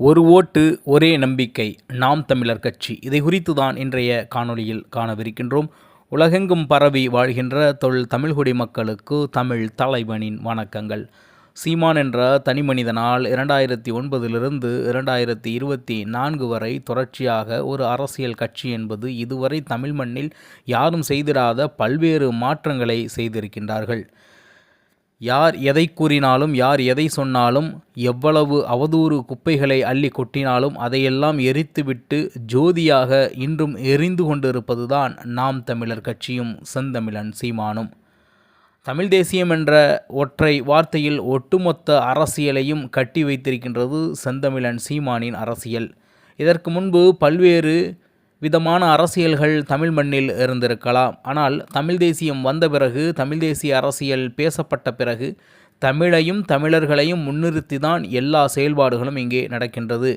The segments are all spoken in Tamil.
ஒரு ஓட்டு ஒரே நம்பிக்கை நாம் தமிழர் கட்சி. இதை குறித்து தான் இன்றைய காணொளியில் காணவிருக்கின்றோம். உலகெங்கும் பரவி வாழ்கின்ற தொல் தமிழ்குடி மக்களுக்கு தமிழ் தலைவனின் வணக்கங்கள். சீமான் என்ற தனிமனிதனால் இரண்டாயிரத்தி ஒன்பதிலிருந்து இரண்டாயிரத்தி இருபத்தி நான்கு வரை தொடர்ச்சியாக ஒரு அரசியல் கட்சி என்பது இதுவரை தமிழ் மண்ணில் யாரும் செய்திராத பல்வேறு மாற்றங்களை செய்திருக்கின்றார்கள். யார் எதை கூறினாலும் யார் எதை சொன்னாலும் எவ்வளவு அவதூறு குப்பைகளை அள்ளி கொட்டினாலும் அதையெல்லாம் எரித்துவிட்டு ஜோதியாக இன்றும் எரிந்து கொண்டிருப்பதுதான் நாம் தமிழர் கட்சியும் செந்தமிழன் சீமானும். தமிழ் தேசியம் என்ற ஒற்றை வார்த்தையில் ஒட்டுமொத்த அரசியலையும் கட்டி வைத்திருக்கின்றது செந்தமிழன் சீமானின் அரசியல். இதற்கு முன்பு பல்வேறு விதமான அரசியல்கள் தமிழ் மண்ணில் இருந்திருக்கலாம். ஆனால் தமிழ் தேசியம் வந்த பிறகு தமிழ் தேசிய அரசியல் பேசப்பட்ட பிறகு தமிழையும் தமிழர்களையும் முன்னிறுத்தி தான் எல்லா செயல்பாடுகளும் இங்கே நடக்கின்றது.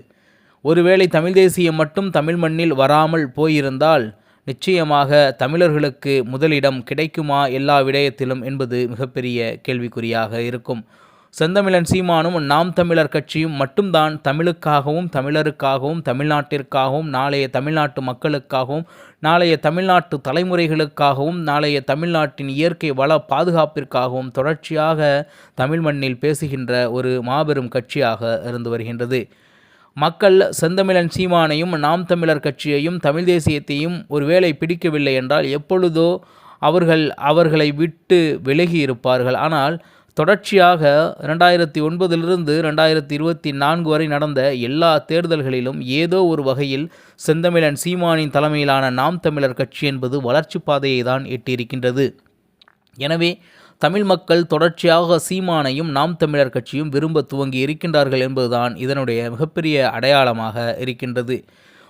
ஒருவேளை தமிழ் தேசியம் மட்டும் தமிழ் மண்ணில் வராமல் போயிருந்தால் நிச்சயமாக தமிழர்களுக்கு முதலிடம் கிடைக்குமா எல்லா விடயத்திலும் என்பது மிகப்பெரிய கேள்விக்குறியாக இருக்கும். செந்தமிழன் சீமானும் நாம் தமிழர் கட்சியும் மட்டும்தான் தமிழுக்காகவும் தமிழருக்காகவும் தமிழ்நாட்டிற்காகவும் நாளைய தமிழ்நாட்டு மக்களுக்காகவும் நாளைய தமிழ்நாட்டு தலைமுறைகளுக்காகவும் நாளைய தமிழ்நாட்டின் இயற்கை வள பாதுகாப்பிற்காகவும் தொடர்ச்சியாக தமிழ் மண்ணில் பேசுகின்ற ஒரு மாபெரும் கட்சியாக இருந்து வருகின்றது. மக்கள் செந்தமிழன் சீமானையும் நாம் தமிழர் கட்சியையும் தமிழ் தேசியத்தையும் ஒருவேளை பிடிக்கவில்லை என்றால் எப்பொழுதோ அவர்கள் அவர்களை விட்டு விலகி இருப்பார்கள். ஆனால் தொடர்ச்சியாக ரெண்டாயிரத்தி ஒன்பதிலிருந்து ரெண்டாயிரத்தி இருபத்தி நான்கு வரை நடந்த எல்லா தேர்தல்களிலும் ஏதோ ஒரு வகையில் செந்தமிழன் சீமானின் தலைமையிலான நாம் தமிழர் கட்சி என்பது வளர்ச்சி பாதையை தான் எட்டியிருக்கின்றது. எனவே தமிழ் மக்கள் தொடர்ச்சியாக சீமானையும் நாம் தமிழர் கட்சியும் விரும்ப துவங்கி இருக்கின்றார்கள் என்பதுதான் இதனுடைய மிகப்பெரிய அடையாளமாக இருக்கின்றது.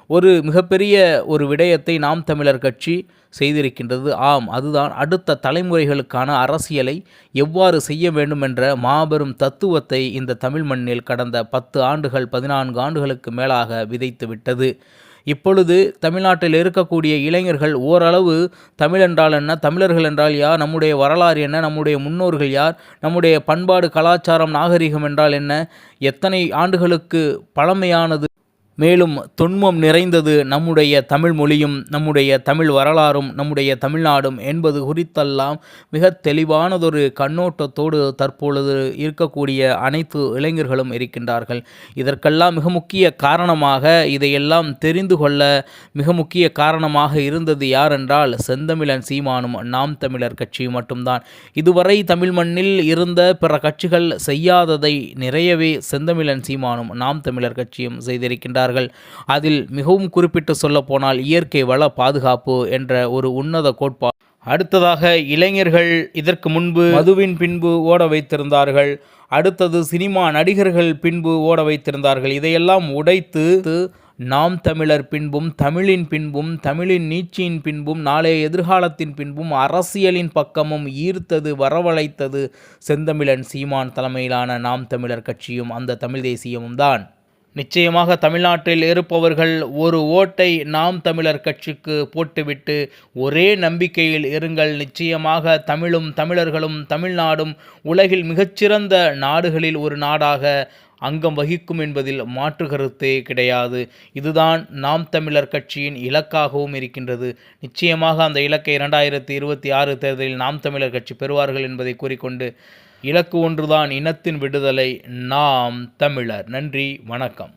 ஒரு மிகப்பெரிய ஒரு விடயத்தை நாம் தமிழர் கட்சி செய்திருக்கின்றது. ஆம் அதுதான் அடுத்த தலைமுறைகளுக்கான அரசியலை எவ்வாறு செய்ய வேண்டும் என்ற மாபெரும் தத்துவத்தை இந்த தமிழ் மண்ணில் கடந்த பத்து ஆண்டுகள் பதினான்கு ஆண்டுகளுக்கு மேலாக விதைத்து விட்டது இப்பொழுது தமிழ்நாட்டில் இருக்கக்கூடிய இளைஞர்கள் ஓரளவு தமிழ் என்றால் என்ன தமிழர்கள் என்றால் யார் நம்முடைய வரலாறு என்ன நம்முடைய முன்னோர்கள் யார் நம்முடைய பண்பாடு கலாச்சாரம் நாகரிகம் என்றால் என்ன எத்தனை ஆண்டுகளுக்கு பழமையானது மேலும் தொன்மம் நிறைந்தது நம்முடைய தமிழ் மொழியும் நம்முடைய தமிழ் வரலாறும் நம்முடைய தமிழ்நாடும் என்பது குறித்தெல்லாம் மிக தெளிவானதொரு கண்ணோட்டத்தோடு தற்பொழுது இருக்கக்கூடிய அனைத்து இளைஞர்களும் இருக்கின்றார்கள். இதற்கெல்லாம் மிக முக்கிய காரணமாக இதையெல்லாம் தெரிந்து கொள்ள மிக முக்கிய காரணமாக இருந்தது யாரென்றால் செந்தமிழன் சீமானும் நாம் தமிழர் கட்சி மட்டும்தான். இதுவரை தமிழ் மண்ணில் இருந்த பிற கட்சிகள் செய்யாததை நிறையவே செந்தமிழன் சீமானும் நாம் தமிழர் கட்சியும் செய்திருக்கின்றார் கொண்டிருக்கிறார்கள் அதில் மிகவும் குறிப்பிட்டு சொல்லப்போனால் இயற்கை வள பாதுகாப்பு என்ற ஒரு உன்னத கோட்பாடு அடுத்ததாக இளைஞர்கள் இதற்கு முன்பு மதுவின் பின்பு ஓட வைத்திருந்தார்கள். அடுத்தது சினிமா நடிகர்கள் பின்பு ஓட வைத்திருந்தார்கள். இதையெல்லாம் உடைத்து நாம் தமிழர் பின்பும் தமிழின் பின்பும் தமிழின் நீட்சியின் பின்பும் நாளைய எதிர்காலத்தின் பின்பும் அரசியலின் பக்கமும் ஈர்த்தது வரவழைத்தது செந்தமிழன் சீமான் தலைமையிலான நாம் தமிழர் கட்சியும் அந்த தமிழ் தேசியமும் தான். நிச்சயமாக தமிழ்நாட்டில் இருப்பவர்கள் ஒரு ஓட்டை நாம் தமிழர் கட்சிக்கு போட்டுவிட்டு ஒரே நம்பிக்கையில் இருங்கள். நிச்சயமாக தமிழும் தமிழர்களும் தமிழ்நாடும் உலகில் மிகச்சிறந்த நாடுகளில் ஒரு நாடாக அங்கம் வகிக்கும் என்பதில் மாற்று கருத்தே கிடையாது. இதுதான் நாம் தமிழர் கட்சியின் இலக்காகவும் இருக்கின்றது. நிச்சயமாக அந்த இலக்கை இரண்டாயிரத்தி இருபத்தி ஆறு தேர்தலில் நாம் தமிழர் கட்சி பெறுவார்கள் என்பதை கூறிக்கொண்டு இலக்கு ஒன்றுதான் இனத்தின் விடுதலை நாம் தமிழர். நன்றி வணக்கம்.